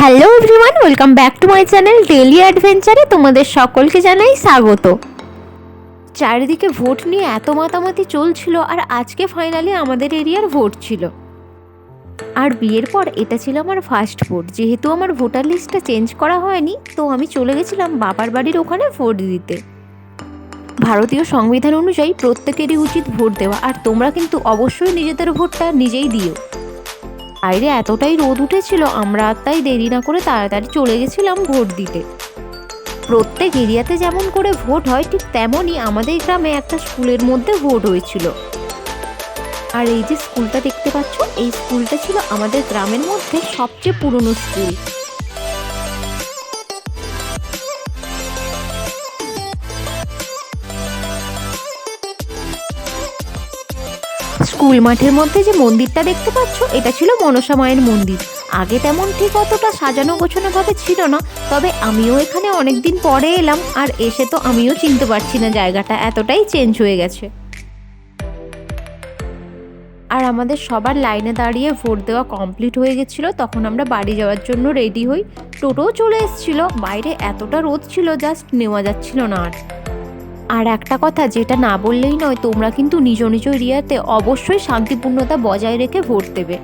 Hello everyone welcome back to my channel daily অ্যাডভেঞ্চারে তোমাদের সকলকে জানাই স্বাগত। চারিদিকে ভোট নিয়ে এত মাতামাতি চলছিল আর আজকে ফাইনালি আমাদের এরিয়ার ভোট ছিল। আর বিয়ের পর এটা ছিল আমার ফার্স্ট ভোট যেহেতু আমার ভোটার লিস্টটা চেঞ্জ করা হয়নি, তো আমি চলে গেছিলাম বাবার বাড়ির ওখানে ভোট দিতে। ভারতীয় সংবিধান অনুযায়ী প্রত্যেকেরই উচিত ভোট দেওয়া, আর তোমরা কিন্তু অবশ্যই নিজেদের ভোটটা নিজেই দিও। বাইরে এতটাই রোদ উঠেছিল, আমরা আর তাই দেরি না করে তাড়াতাড়ি চলে গেছিলাম ভোট দিতে। প্রত্যেক এরিয়াতে যেমন করে ভোট হয়, ঠিক তেমনই আমাদের গ্রামে একটা স্কুলের মধ্যে ভোট হয়েছিল। আর এই যে স্কুলটা দেখতে পাচ্ছ, এই স্কুলটা ছিল আমাদের গ্রামের মধ্যে সবচেয়ে পুরনো স্কুল। স্কুল মাঠের মধ্যে যে মন্দিরটা দেখতে পাচ্ছ, এটা ছিল মনসা মায়ের মন্দির। আগে তেমন ঠিক অতটা সাজানো গোছানো ভাবে ছিল না, তবে আমিও এখানে অনেকদিন পরে এলাম, আর এসে তো আমিও চিনতে পারছি না জায়গাটা এতটাই চেঞ্জ হয়ে গেছে। আর আমাদের সবার লাইনে দাঁড়িয়ে ভোট দেওয়া কমপ্লিট হয়ে গেছিল, তখন আমরা বাড়ি যাওয়ার জন্য রেডি হই। টোটোও চলে এসেছিল, বাইরে এতটা রোদ ছিল জাস্ট নেওয়া যাচ্ছিল না আর। আর একটা কথা, যেটা না বললেই নয়, তোমরা কিন্তু নিজ নিজ এরিয়াতে অবশ্যই শান্তিপূর্ণতা বজায় রেখে ভোট দেবে।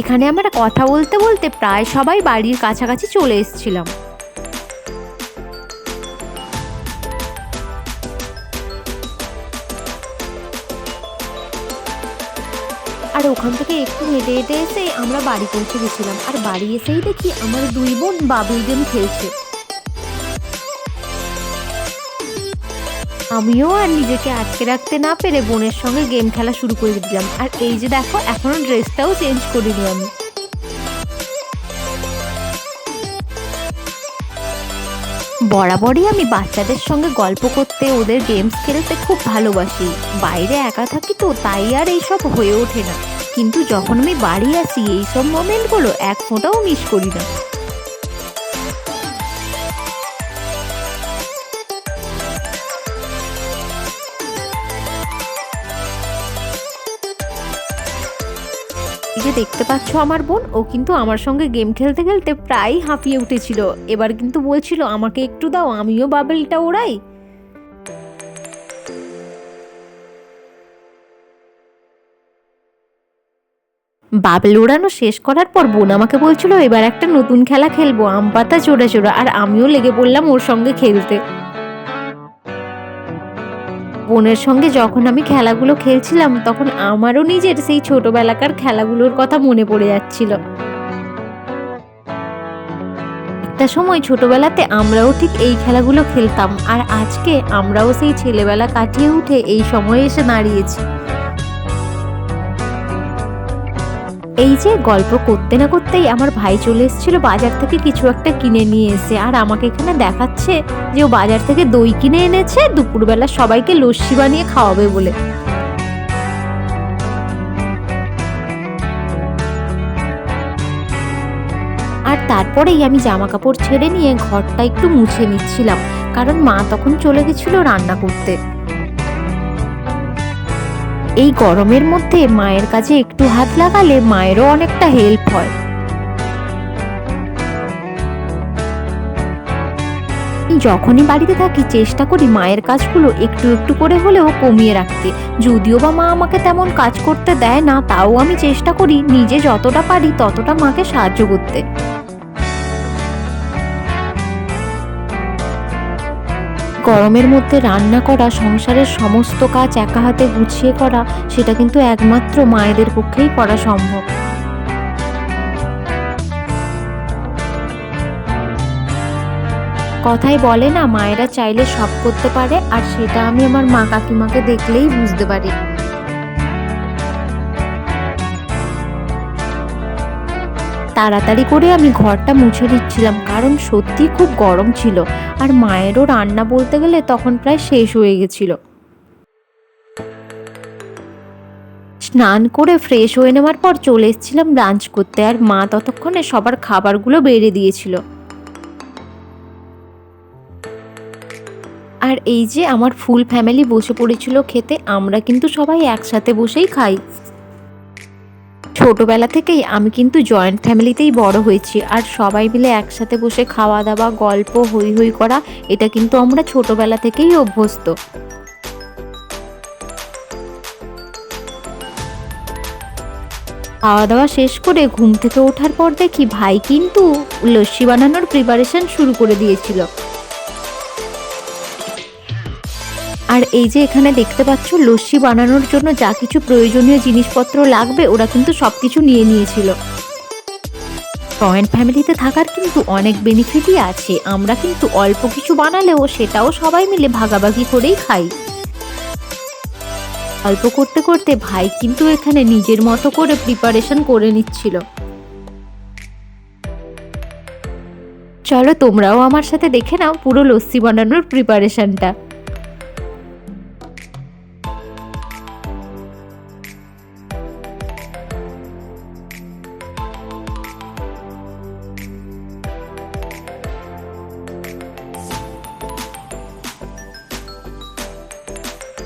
এখানে আমরা কথা বলতে বলতে প্রায় সবাই বাড়ির কাছাকাছি চলে এসেছিলাম। আর ওখান থেকে একটু হেঁটে হেঁটে এসে আমরা বাড়ি পৌঁছে গেছিলাম। আর বাড়ি এসেই দেখি আমার দুই বোন বাবুই গেম খেলছে। আমিও আর নিজেকে আটকে রাখতে না পেরে বোনের সঙ্গে গেম খেলা শুরু করে দিলাম। আর এই যে দেখো, এখনও ড্রেসটাও চেঞ্জ করিনি আমি। বরাবরই আমি বাচ্চাদের সঙ্গে গল্প করতে, ওদের গেমস খেলতে খুব ভালোবাসি। বাইরে একা থাকি তো, তাই আর এইসব হয়ে ওঠে না। কিন্তু যখন আমি বাড়ি আসি, এইসব মোমেন্টগুলো এক ফোঁটাও মিস করি না। যে দেখতে পাচ্ছ আমার বোন, ও কিন্তু আমার সঙ্গে গেম খেলতে খেলতে প্রায় হাঁপিয়ে উঠেছিল। এবার কিন্তু বলছিল, আমাকে একটু দাও, আমিও বাবেলটা ওড়াই। বাবেল ওড়ানো শেষ করার পর বোন আমাকে বলছিল, এবার একটা নতুন খেলা খেলব, আম পাতা চোরা চোরা আর আমিও লেগে পড়লাম ওর সঙ্গে খেলতে। বোনের সঙ্গে যখন আমি খেলাগুলো খেলছিলাম, তখন আমারও নিজের সেই ছোটবেলাকার খেলাগুলোর কথা মনে পড়ে যাচ্ছিল। একটা সময় ছোটবেলাতে আমরাও ঠিক এই খেলাগুলো খেলতাম, আর আজকে আমরাও সেই ছেলেবেলা কাটিয়ে উঠে এই সময়ে এসে দাঁড়িয়েছি। এই যে গল্প করতে না করতেই আমার ভাই চলে এসেছিল বাজার থেকে কিছু একটা কিনে নিয়ে এসে, আর আমাকে এখানে দেখাচ্ছে যে ও বাজার থেকে দই কিনে এনেছে, দুপুরবেলা সবাইকে লস্যি বানিয়ে খাওয়াবে বলে। আর তারপরেই আমি জামা কাপড় ছেড়ে নিয়ে ঘরটা একটু মুছে নিচ্ছিলাম, কারণ মা তখন চলে গেছিল রান্না করতে। এই গরমের মধ্যে মায়ের কাছে একটু হাত লাগালে মায়েরও অনেকটা হেল্প হয়। যখনই বাড়িতে থাকি, চেষ্টা করি মায়ের কাজগুলো একটু একটু করে হলেও কমিয়ে রাখতে। যদিও বা মা আমাকে তেমন কাজ করতে দেয় না, তাও আমি চেষ্টা করি নিজে যতটা পারি ততটা মাকে সাহায্য করতে। গরমের মধ্যে রান্না করা, সংসারের সমস্ত কাজ একা হাতে গুছিয়ে করা, সেটা কিন্তু একমাত্র মায়েদের পক্ষেই করা সম্ভব। কথাই বলে না, মায়েরা চাইলে সব করতে পারে, আর সেটা আমি আমার মা কাকিমাকে দেখলেই বুঝতে পারি। তাড়াতাড়ি করে আমি ঘরটা মুছে দিচ্ছিলাম কারণ সত্যি খুব গরম ছিল আর মায়েরও রান্না বলতে গেলে তখন প্রায় শেষ হয়ে গেছিল। স্নান করে ফ্রেশ হয়ে নেওয়ার পর চলে এসেছিলাম লাঞ্চ করতে আর মা ততক্ষণে সবার খাবারগুলো বেড়ে দিয়েছিল। আর এই যে আমার ফুল ফ্যামিলি বসে পড়েছিল খেতে, আমরা কিন্তু সবাই একসাথে বসেই খাই। ছোটবেলা থেকেই আমি কিন্তু জয়েন্ট ফ্যামিলিতেই বড় হয়েছি। আর সবাই মিলে একসাথে বসে খাওয়া দাওয়া গল্প হই হই করা, এটা কিন্তু আমরা ছোটবেলা থেকেই অভ্যস্ত। খাওয়া দাওয়া শেষ করে ঘুম থেকে ওঠার পর দেখি ভাই কিন্তু লস্যি বানানোর প্রিপারেশন শুরু করে দিয়েছিল। আর এই যে এখানে দেখতে পাচ্ছ, লস্যি বানানোর জন্য যা কিছু প্রয়োজনীয় জিনিসপত্র লাগবে, ওরা কিন্তু সব কিছু নিয়ে নিয়েছিল। জয়েন্ট ফ্যামিলিতে থাকার কিন্তু অনেক বেনিফিটই আছে। আমরা কিন্তু অল্প কিছু বানালেও সেটাও সবাই মিলে ভাগাভাগি করেই খাই। অল্প করতে করতে ভাই কিন্তু এখানে নিজের মতো করে প্রিপারেশন করে নিচ্ছিল। চলো তোমরাও আমার সাথে দেখে নাও পুরো লস্যি বানানোর প্রিপারেশনটা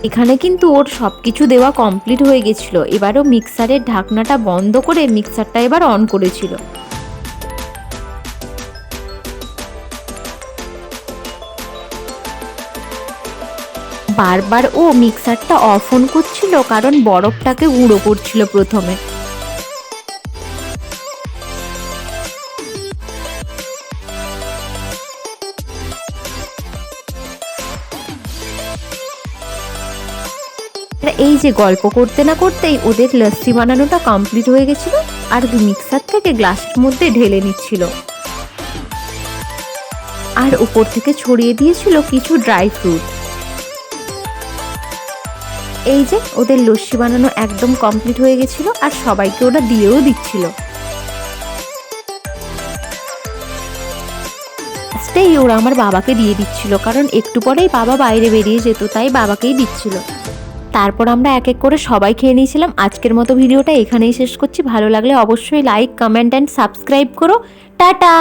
এখানে কিন্তু ওর সব কিছু দেওয়া কমপ্লিট হয়ে গেছিল। এবারও মিক্সারের ঢাকনাটা বন্ধ করে মিক্সারটা এবার অন করেছিল। বারবার ও মিক্সারটা অফ অন করছিল, কারণ বরফটাকে গুঁড়ো করছিল প্রথমে। এই যে গল্প করতে না করতেই ওদের লস্যি বানানোটা কমপ্লিট হয়ে গেছিল আর মিক্সার থেকে গ্লাসের মধ্যে ঢেলে নিচ্ছিল। আর উপর থেকে ছড়িয়ে দিয়েছিল কিছু ড্রাই ফ্রুট এই যে ওদের লস্যি বানানো একদম কমপ্লিট হয়ে গেছিল আর সবাইকে ওরা দিয়েও দিচ্ছিল। ওরা আমার বাবাকে দিয়ে দিচ্ছিল, কারণ একটু পরেই বাবা বাইরে বেরিয়ে যেত, তাই বাবাকেই দিচ্ছিল। তারপর আমরা এক এক করে সবাই খেয়ে নিয়েছিলাম। আজকের মতো ভিডিওটা এখানেই শেষ করছি। ভালো লাগলে অবশ্যই লাইক কমেন্ট অ্যান্ড সাবস্ক্রাইব করো। টাটা!